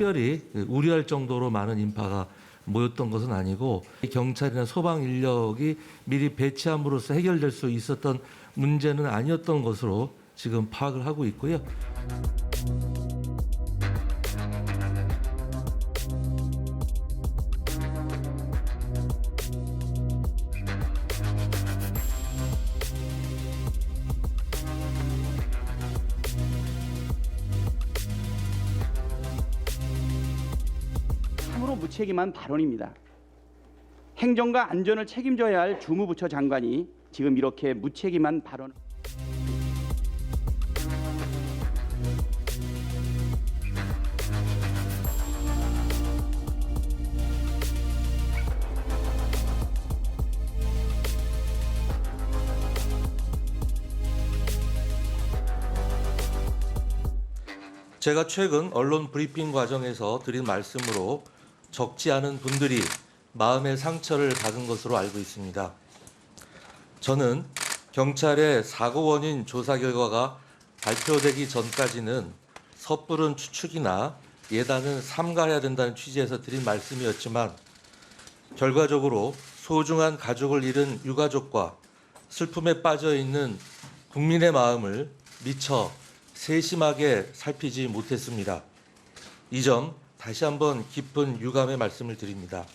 특별히 우려할 정도로 많은 인파가 모였던 것은 아니고 경찰이나 소방 인력이 미리 배치함으로써 해결될 수 있었던 문제는 아니었던 것으로 지금 파악을 하고 있고요. 참으로 무책임한 발언입니다. 행정과 안전을 책임져야 할 주무부처 장관이 지금 이렇게 무책임한 발언. 제가 최근 언론 브리핑 과정에서 드린 말씀으로 적지 않은 분들이 마음의 상처를 받은 것으로 알고 있습니다. 저는 경찰의 사고 원인 조사 결과가 발표되기 전까지는 섣부른 추측이나 예단은 삼가해야 된다는 취지에서 드린 말씀이었지만 결과적으로 소중한 가족을 잃은 유가족과 슬픔에 빠져 있는 국민의 마음을 미처 세심하게 살피지 못했습니다. 이 점 다시 한번 깊은 유감의 말씀을 드립니다.